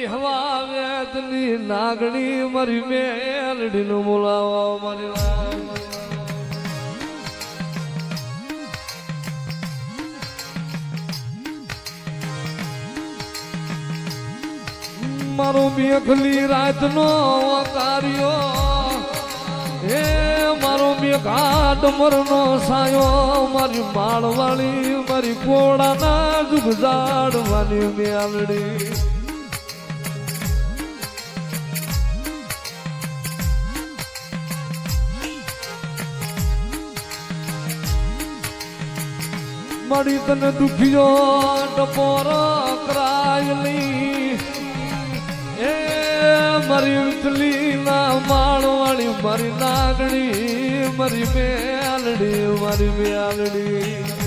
મારી હવા વેદની નાગણી, મારી મેલડી નું બોલાવો મારી. મારો મેઘલી રાતનો કાર્યો હે, મારો મેઘાટ મરનો સાયો. મારી માળવાળી, મારી પોળાના જુગજાડવાની મેલડી. મળી તને દુખ્યો ટપોરો કરાયલી એ મારી ઉતલી ના માળવાળી, મારી નાગણી, મારી મેલડી મારી મેલડી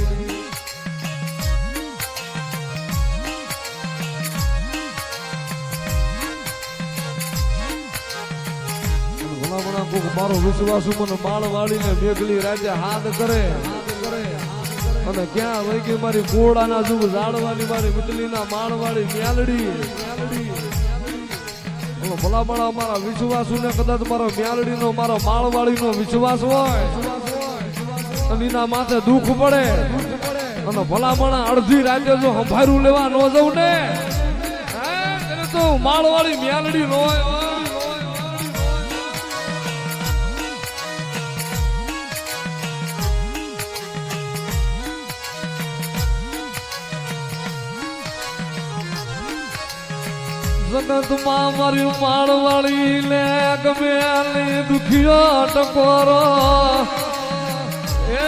મારો વિશ્વાસ મને માળ વાળીને મેઘલી રાજા હાથ કરે. અને ક્યાં વહી ગઈ મારી કોળાના જુગ ઝાડવાની, મારી મિતલીના માળવાળી મ્યાલડી? ઓલો ભલા ભલા મારા વિશ્વાસુ ને કદાચ મારો મ્યાલડી નો મારો માળવાળીનો વિશ્વાસ હોય અને એના માથે દુઃખ પડે. અને ભલા ભલા અડધી રાતે જો હંભારું લેવા ન જવું ને? તો માળવાળી મ્યાલડી નો હોય જગતમાં મારી માળવાળી ને ગમે દુખિયો ટકોરો. એ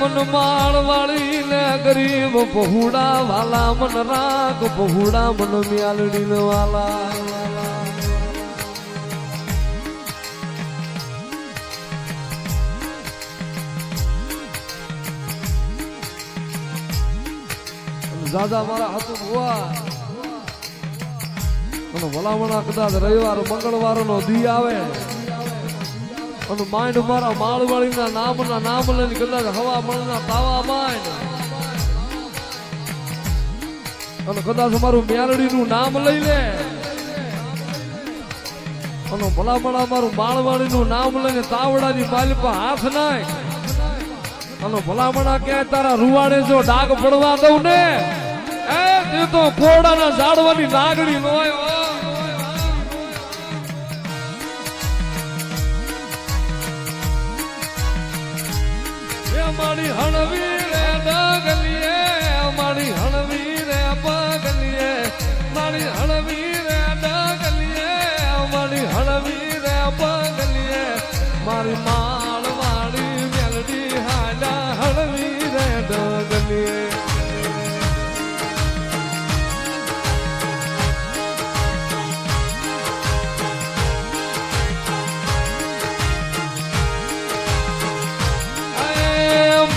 મન માળવાળી ને ગરીબ બહુડા વાલા, મન રાગ બહુડા, મન મ્યાલડી વાલા. દાદા મારા હતું ભુવા. અને ભલામણા કદાચ રવિવાર મંગળવાર નો દી આવે. અને માઇન્ડ મારા માળવાળી ના નામ ના નામ લઈને કદાચ હવા મણના તાવા માઇન્ડ અને કદાચ મારું મ્યારડી નું નામ લઈ લે. અને ભલામણા મારું માળવાળી નું નામ લઈને તાવડાની માલિપા હાથ નાખ અને ભલામણા ક્યાંય તારા રૂવાડે જો ડાગ પડવા દઉં ને? એ તે તો કોડાના ઝાડવાની નાગડી નો હોય હો. એ મારી હણવી રે ડગલીએ અમારી હણવી રે પગલીએ મારી હણવી રે ડગલીએ અમારી હણવી રે પગલીએ મારી માળવાળી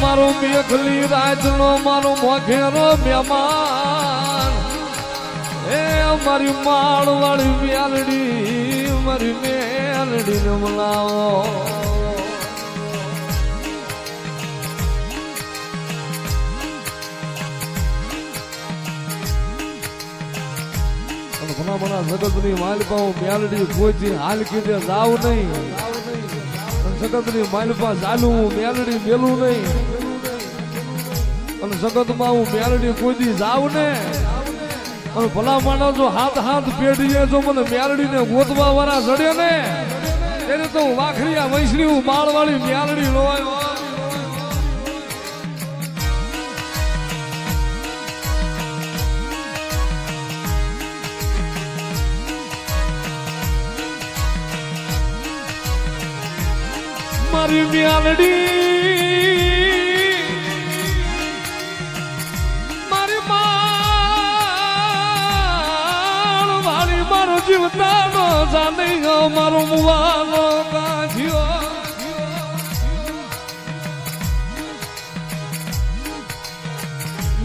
મારો મેઘલી રાજનો મારો મોઘેરો મહેમાન. એ મારી માળવાળી મેલડી મારી મેલડી ને બોલાવો. ઘણા બધા જગતની માલિપા મેલડી કોઈ હાલ કીધે જાવ નહીં. જગતની માલપા ચાલુ મેલડી મેલું નહીં. અને જગતમાં હું મેરડી કોઈ જાવ ને, અને ભલા માણસ જો હાથ હાથ પેઢીએ જો મને મેરડી ને ગોતવા વાળા જડે ને, એને તો હું વાખરીયા વૈશ્રી હું માળવાળી મેલડી લોય મારી મ્યાલડી જીવતાનો જાને મારો મુવાનો કાઢ્યો.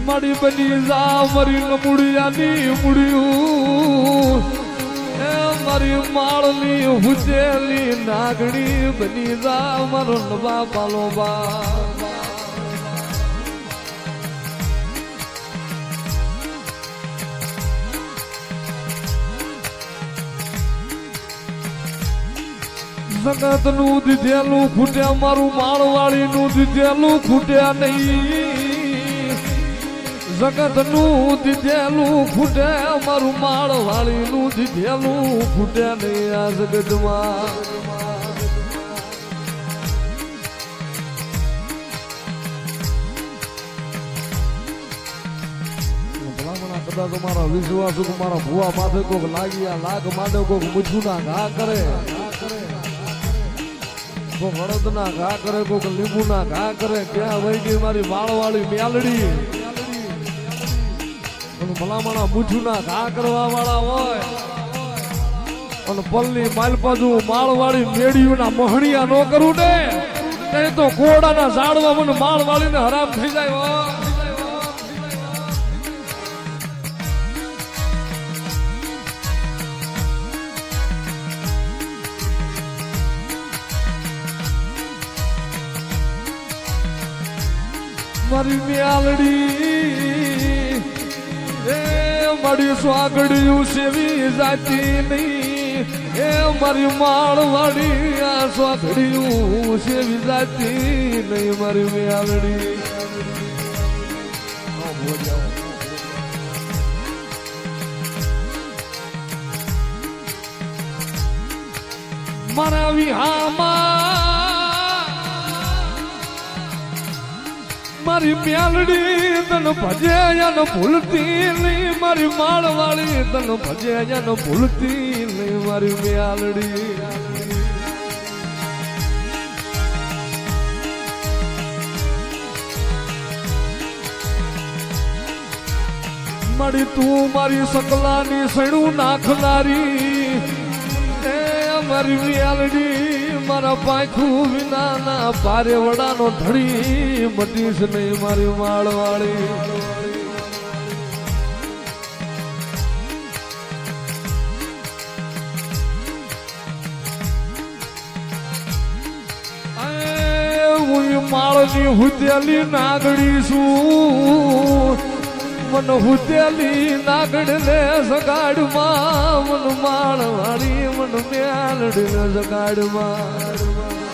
મારી બની જા, મારી નમુડિયાની મુડિયું એ મારી માળની હુજેલી નાગણી બની જા, મારો નવા પાલો બા જગતનું દીધેલું ખૂટ્યા મારું માળવાળી નું દીધેલું ખૂટ્યા નહીં. જગતનું દીધેલું ખૂટે મારું માળવાળી નું દીધેલું ખૂટ્યા નહીં આ જગતમાં. કદાચ મારા વિશ્વાસ મારા ભુવા માથે કોક લાગ્યા લાગ માટે કોક મૂછુના ઘા કરે. કોક હળદના ઘા કરે કોક લીંબુના ઘા કરે, ક્યાં વહી ગઈ મારી વાળવાળી મેલડી અને ભલામણા મૂછુના ઘા કરવા વાળા હોય. અને પલ્લી માલપાજુ માળવાળી મેળીઓના મોહણિયા ન કરું ને. તે તો ઘોડાના ઝાડવા મને માળવાળીને હરામ થઈ જાય હો. મારી મ્યાલડી એ મારી સ્વાગડિયું સેવી જાતી નહીં એ મારી માળવાડી આ સ્વાગડિયું સેવી જાતી નહીં મારી મ્યાલડી મારા વિહામાં મારી પ્યાલડી તન ભજે ન ભૂલતી નહીં. મારી માળવાળી તન ભજે ન ભૂલતી નહીં. મારી પ્યાલડી મળી તું મારી સકલાની સણું નાખનારી. એ મારી મ્યાલડી. મારા પાંખું વિના ના પારે વડાનો ધડી મટીશ નહીં મારી માળવાળી. માળની હુતેલી નાગડી છું. મન હુતેલી નાગડ ને સગાડમાં મન માળવાળી મન મ્યાલડી ને સગાડમાં